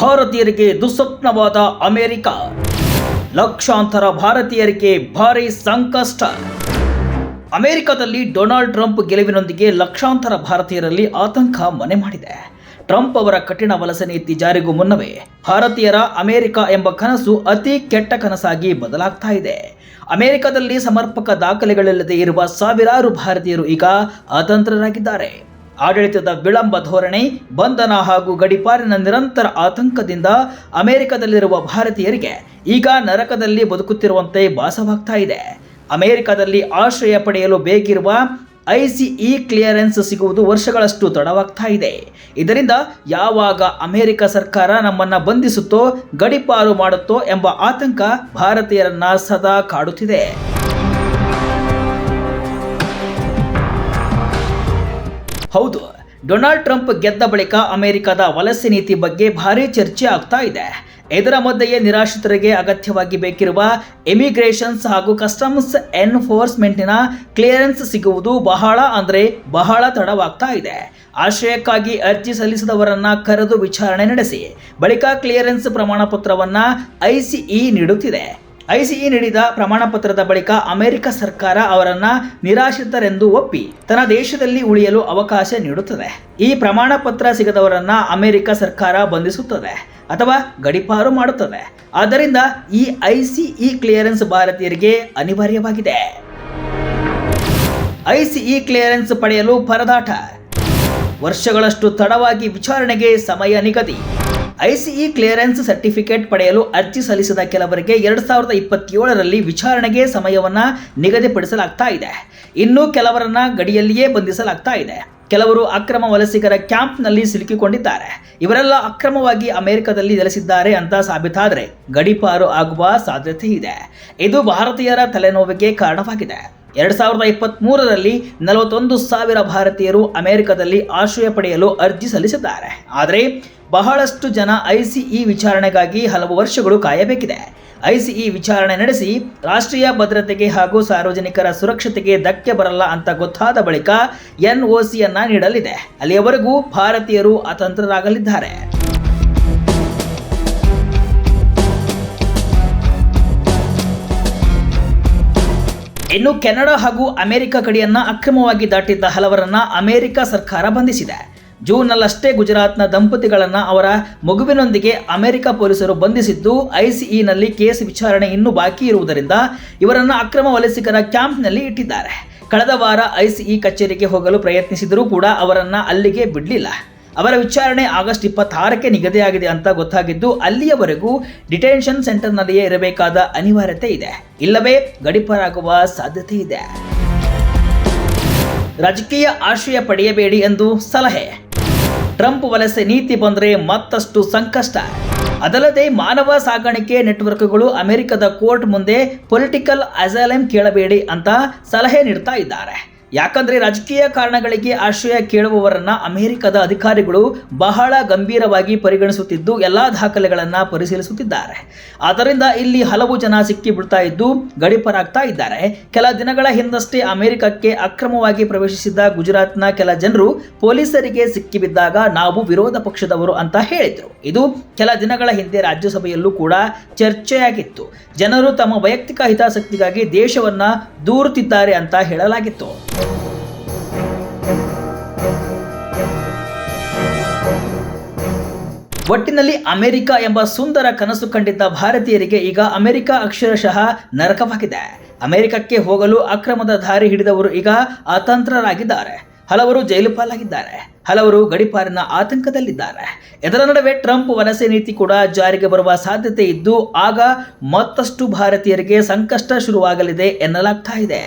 ಭಾರತೀಯರಿಗೆ ದುಸ್ವಪ್ನವಾದ ಅಮೆರಿಕ. ಲಕ್ಷಾಂತರ ಭಾರತೀಯರಿಗೆ ಭಾರಿ ಸಂಕಷ್ಟ. ಅಮೆರಿಕದಲ್ಲಿ ಡೊನಾಲ್ಡ್ ಟ್ರಂಪ್ ಗೆಲುವಿನೊಂದಿಗೆ ಲಕ್ಷಾಂತರ ಭಾರತೀಯರಲ್ಲಿ ಆತಂಕ ಮನೆ ಮಾಡಿದೆ. ಟ್ರಂಪ್ ಅವರ ಕಠಿಣ ವಲಸೆ ನೀತಿ ಜಾರಿಗೂ ಮುನ್ನವೇ ಭಾರತೀಯರ ಅಮೆರಿಕ ಎಂಬ ಕನಸು ಅತಿ ಕೆಟ್ಟ ಕನಸಾಗಿ ಬದಲಾಗ್ತಾ ಇದೆ. ಅಮೆರಿಕದಲ್ಲಿ ಸಮರ್ಪಕ ದಾಖಲೆಗಳಿಲ್ಲದೆ ಇರುವ ಸಾವಿರಾರು ಭಾರತೀಯರು ಈಗ ಅತಂತ್ರರಾಗಿದ್ದಾರೆ. ಆಡಳಿತದ ವಿಳಂಬ ಧೋರಣೆ, ಬಂಧನ ಹಾಗೂ ಗಡಿಪಾರಿನ ನಿರಂತರ ಆತಂಕದಿಂದ ಅಮೆರಿಕದಲ್ಲಿರುವ ಭಾರತೀಯರಿಗೆ ಈಗ ನರಕದಲ್ಲಿ ಬದುಕುತ್ತಿರುವಂತೆ ಭಾಸವಾಗ್ತಾ ಇದೆ. ಅಮೆರಿಕದಲ್ಲಿ ಆಶ್ರಯ ಪಡೆಯಲು ಬೇಕಿರುವ ಐಸಿಇ ಕ್ಲಿಯರೆನ್ಸ್ ಸಿಗುವುದು ವರ್ಷಗಳಷ್ಟು ತಡವಾಗ್ತಾ ಇದೆ. ಇದರಿಂದ ಯಾವಾಗ ಅಮೆರಿಕ ಸರ್ಕಾರ ನಮ್ಮನ್ನು ಬಂಧಿಸುತ್ತೋ, ಗಡಿಪಾರು ಮಾಡುತ್ತೋ ಎಂಬ ಆತಂಕ ಭಾರತೀಯರನ್ನ ಸದಾ ಕಾಡುತ್ತಿದೆ. ಹೌದು, ಡೊನಾಲ್ಡ್ ಟ್ರಂಪ್ ಗೆದ್ದ ಬಳಿಕ ಅಮೆರಿಕದ ವಲಸೆ ನೀತಿ ಬಗ್ಗೆ ಭಾರೀ ಚರ್ಚೆ ಆಗ್ತಾ ಇದೆ. ಇದರ ಮಧ್ಯೆಯೇ ನಿರಾಶ್ರಿತರಿಗೆ ಅಗತ್ಯವಾಗಿ ಬೇಕಿರುವ ಇಮಿಗ್ರೇಷನ್ಸ್ ಹಾಗೂ ಕಸ್ಟಮ್ಸ್ ಎನ್ಫೋರ್ಸ್ಮೆಂಟ್ನ ಕ್ಲಿಯರೆನ್ಸ್ ಸಿಗುವುದು ಬಹಳ ಅಂದರೆ ಬಹಳ ತಡವಾಗ್ತಾ ಇದೆ. ಆಶ್ರಯಕ್ಕಾಗಿ ಅರ್ಜಿ ಸಲ್ಲಿಸಿದವರನ್ನ ಕರೆದು ವಿಚಾರಣೆ ನಡೆಸಿ, ಬಳಿಕ ಕ್ಲಿಯರೆನ್ಸ್ ಪ್ರಮಾಣ ಪತ್ರವನ್ನ ಐಸಿಇ ನೀಡುತ್ತಿದೆ. ಐಸಿಇ ನೀಡಿದ ಪ್ರಮಾಣ ಪತ್ರದ ಬಳಿಕ ಅಮೆರಿಕ ಸರ್ಕಾರ ಅವರನ್ನ ನಿರಾಶ್ರಿತರೆಂದು ಒಪ್ಪಿ, ತನ್ನ ದೇಶದಲ್ಲಿ ಉಳಿಯಲು ಅವಕಾಶ ನೀಡುತ್ತದೆ. ಈ ಪ್ರಮಾಣ ಪತ್ರ ಸಿಗದವರನ್ನ ಅಮೆರಿಕ ಸರ್ಕಾರ ಬಂಧಿಸುತ್ತದೆ. ಅಥವಾ ಗಡಿಪಾರು ಮಾಡುತ್ತದೆ ಆದ್ದರಿಂದ ಈ ಐಸಿಇ ಕ್ಲಿಯರೆನ್ಸ್ ಭಾರತೀಯರಿಗೆ ಅನಿವಾರ್ಯವಾಗಿದೆ. ಐಸಿಇ ಕ್ಲಿಯರೆನ್ಸ್ ಪಡೆಯಲು ಪರದಾಟ. ವರ್ಷಗಳಷ್ಟು ತಡವಾಗಿ ವಿಚಾರಣೆಗೆ ಸಮಯ ನಿಗದಿ. ಐಸಿಇ ಕ್ಲಿಯರೆನ್ಸ್ ಸರ್ಟಿಫಿಕೇಟ್ ಪಡೆಯಲು ಅರ್ಜಿ ಸಲ್ಲಿಸಿದ ಕೆಲವರಿಗೆ ಎರಡು ಸಾವಿರದ ಇಪ್ಪತ್ತೇಳರಲ್ಲಿ ವಿಚಾರಣೆಗೆ ಸಮಯವನ್ನ ನಿಗದಿಪಡಿಸಲಾಗ್ತಾ ಇದೆ. ಇನ್ನು ಕೆಲವರನ್ನ ಗಡಿಯಲ್ಲಿಯೇ ಬಂಧಿಸಲಾಗ್ತಾ ಇದೆ. ಕೆಲವರು ಅಕ್ರಮ ವಲಸಿಗರ ಕ್ಯಾಂಪ್ನಲ್ಲಿ ಸಿಲುಕಿಕೊಂಡಿದ್ದಾರೆ. ಇವರೆಲ್ಲ ಅಕ್ರಮವಾಗಿ ಅಮೆರಿಕದಲ್ಲಿ ನೆಲೆಸಿದ್ದಾರೆ ಅಂತ ಸಾಬೀತಾದರೆ ಗಡಿಪಾರು ಆಗುವ ಸಾಧ್ಯತೆ ಇದೆ. ಇದು ಭಾರತೀಯರ ತಲೆನೋವಿಗೆ ಕಾರಣವಾಗಿದೆ. ಎರಡ್ ಸಾವಿರದ ಇಪ್ಪತ್ತ್ಮೂರರಲ್ಲಿ ನಲವತ್ತೊಂದು ಸಾವಿರ ಭಾರತೀಯರು ಅಮೆರಿಕದಲ್ಲಿ ಆಶ್ರಯ ಪಡೆಯಲು ಅರ್ಜಿ ಸಲ್ಲಿಸಿದ್ದಾರೆ. ಆದರೆ ಬಹಳಷ್ಟು ಜನ ಐಸಿಇ ವಿಚಾರಣೆಗಾಗಿ ಹಲವು ವರ್ಷಗಳು ಕಾಯಬೇಕಿದೆ. ಐಸಿಇ ವಿಚಾರಣೆ ನಡೆಸಿ ರಾಷ್ಟ್ರೀಯ ಭದ್ರತೆಗೆ ಹಾಗೂ ಸಾರ್ವಜನಿಕರ ಸುರಕ್ಷತೆಗೆ ಧಕ್ಕೆ ಬರಲ್ಲ ಅಂತ ಗೊತ್ತಾದ ಬಳಿಕ ಎನ್ಒಸಿಯನ್ನ ನೀಡಲಿದೆ. ಅಲ್ಲಿಯವರೆಗೂ ಭಾರತೀಯರು ಅತಂತ್ರರಾಗಲಿದ್ದಾರೆ. ಇನ್ನು ಕೆನಡಾ ಹಾಗೂ ಅಮೆರಿಕ ಗಡಿಯನ್ನ ಅಕ್ರಮವಾಗಿ ದಾಟಿದ್ದ ಹಲವರನ್ನ ಅಮೆರಿಕ ಸರ್ಕಾರ ಬಂಧಿಸಿದೆ. ಜೂನ್ನಲ್ಲಷ್ಟೇ ಗುಜರಾತ್ನ ದಂಪತಿಗಳನ್ನು ಅವರ ಮಗುವಿನೊಂದಿಗೆ ಅಮೆರಿಕ ಪೊಲೀಸರು ಬಂಧಿಸಿದ್ದು, ಐಸಿಇನಲ್ಲಿ ಕೇಸ್ ವಿಚಾರಣೆ ಇನ್ನೂ ಬಾಕಿ ಇರುವುದರಿಂದ ಇವರನ್ನು ಅಕ್ರಮ ವಲಸಿಗರ ಕ್ಯಾಂಪ್ನಲ್ಲಿ ಇಟ್ಟಿದ್ದಾರೆ. ಕಳೆದ ವಾರ ಐಸಿಇ ಕಚೇರಿಗೆ ಹೋಗಲು ಪ್ರಯತ್ನಿಸಿದರೂ ಕೂಡ ಅವರನ್ನು ಅಲ್ಲಿಗೆ ಬಿಡಲಿಲ್ಲ. ಅವರ ವಿಚಾರಣೆ ಆಗಸ್ಟ್ ಇಪ್ಪತ್ತಾರಕ್ಕೆ ನಿಗದಿಯಾಗಿದೆ ಅಂತ ಗೊತ್ತಾಗಿದ್ದು, ಅಲ್ಲಿಯವರೆಗೂ ಡಿಟೆನ್ಷನ್ ಸೆಂಟರ್ನಲ್ಲಿಯೇ ಇರಬೇಕಾದ ಅನಿವಾರ್ಯತೆ ಇದೆ. ಇಲ್ಲವೇ ಗಡಿಪಾರಾಗುವ ಸಾಧ್ಯತೆ ಇದೆ. ರಾಜಕೀಯ ಆಶ್ರಯ ಪಡೆಯಬೇಡಿ ಎಂದು ಸಲಹೆ. ಟ್ರಂಪ್ ವಲಸೆ ನೀತಿ ಬಂದರೆ ಮತ್ತಷ್ಟು ಸಂಕಷ್ಟ. ಅದಲ್ಲದೆ ಮಾನವ ಸಾಗಾಣಿಕೆ ನೆಟ್ವರ್ಕ್ಗಳು ಅಮೆರಿಕದ ಕೋರ್ಟ್ ಮುಂದೆ ಪೊಲಿಟಿಕಲ್ ಅಸೈಲಮ್ ಕೇಳಬೇಡಿ ಅಂತ ಸಲಹೆ ನೀಡ್ತಾ ಇದ್ದಾರೆ. ಯಾಕಂದ್ರೆ ರಾಜಕೀಯ ಕಾರಣಗಳಿಗೆ ಆಶ್ರಯ ಕೇಳುವವರನ್ನ ಅಮೆರಿಕದ ಅಧಿಕಾರಿಗಳು ಬಹಳ ಗಂಭೀರವಾಗಿ ಪರಿಗಣಿಸುತ್ತಿದ್ದು ಎಲ್ಲಾ ದಾಖಲೆಗಳನ್ನು ಪರಿಶೀಲಿಸುತ್ತಿದ್ದಾರೆ. ಆದ್ದರಿಂದ ಇಲ್ಲಿ ಹಲವು ಜನ ಸಿಕ್ಕಿ ಬಿಡ್ತಾ ಇದ್ದು ಗಡಿಪರಾಗ್ತಾ ಇದ್ದಾರೆ. ಕೆಲ ದಿನಗಳ ಹಿಂದಷ್ಟೇ ಅಮೆರಿಕಕ್ಕೆ ಅಕ್ರಮವಾಗಿ ಪ್ರವೇಶಿಸಿದ್ದ ಗುಜರಾತ್ನ ಕೆಲ ಜನರು ಪೊಲೀಸರಿಗೆ ಸಿಕ್ಕಿಬಿದ್ದಾಗ ನಾವು ವಿರೋಧ ಪಕ್ಷದವರು ಅಂತ ಹೇಳಿದರು. ಇದು ಕೆಲ ದಿನಗಳ ಹಿಂದೆ ರಾಜ್ಯಸಭೆಯಲ್ಲೂ ಕೂಡ ಚರ್ಚೆಯಾಗಿತ್ತು. ಜನರು ತಮ್ಮ ವೈಯಕ್ತಿಕ ಹಿತಾಸಕ್ತಿಗಾಗಿ ದೇಶವನ್ನ ದೂರುತ್ತಿದ್ದಾರೆ ಅಂತ ಹೇಳಲಾಗಿತ್ತು. ಒಟ್ಟಿನಲ್ಲಿ ಅಮೆರಿಕ ಎಂಬ ಸುಂದರ ಕನಸು ಕಂಡಿದ್ದ ಭಾರತೀಯರಿಗೆ ಈಗ ಅಮೆರಿಕ ಅಕ್ಷರಶಃ ನರಕವಾಗಿದೆ. ಅಮೆರಿಕಕ್ಕೆ ಹೋಗಲು ಅಕ್ರಮದ ದಾರಿ ಹಿಡಿದವರು ಈಗ ಅತಂತ್ರರಾಗಿದ್ದಾರೆ. ಹಲವರು ಜೈಲು ಪಾಲಾಗಿದ್ದಾರೆ. ಹಲವರು ಗಡಿಪಾರಿನ ಆತಂಕದಲ್ಲಿದ್ದಾರೆ. ಇದರ ನಡುವೆ ಟ್ರಂಪ್ ವಲಸೆ ನೀತಿ ಕೂಡ ಜಾರಿಗೆ ಬರುವ ಸಾಧ್ಯತೆ ಇದ್ದು, ಆಗ ಮತ್ತಷ್ಟು ಭಾರತೀಯರಿಗೆ ಸಂಕಷ್ಟ ಶುರುವಾಗಲಿದೆ ಎನ್ನಲಾಗ್ತಾ ಇದೆ.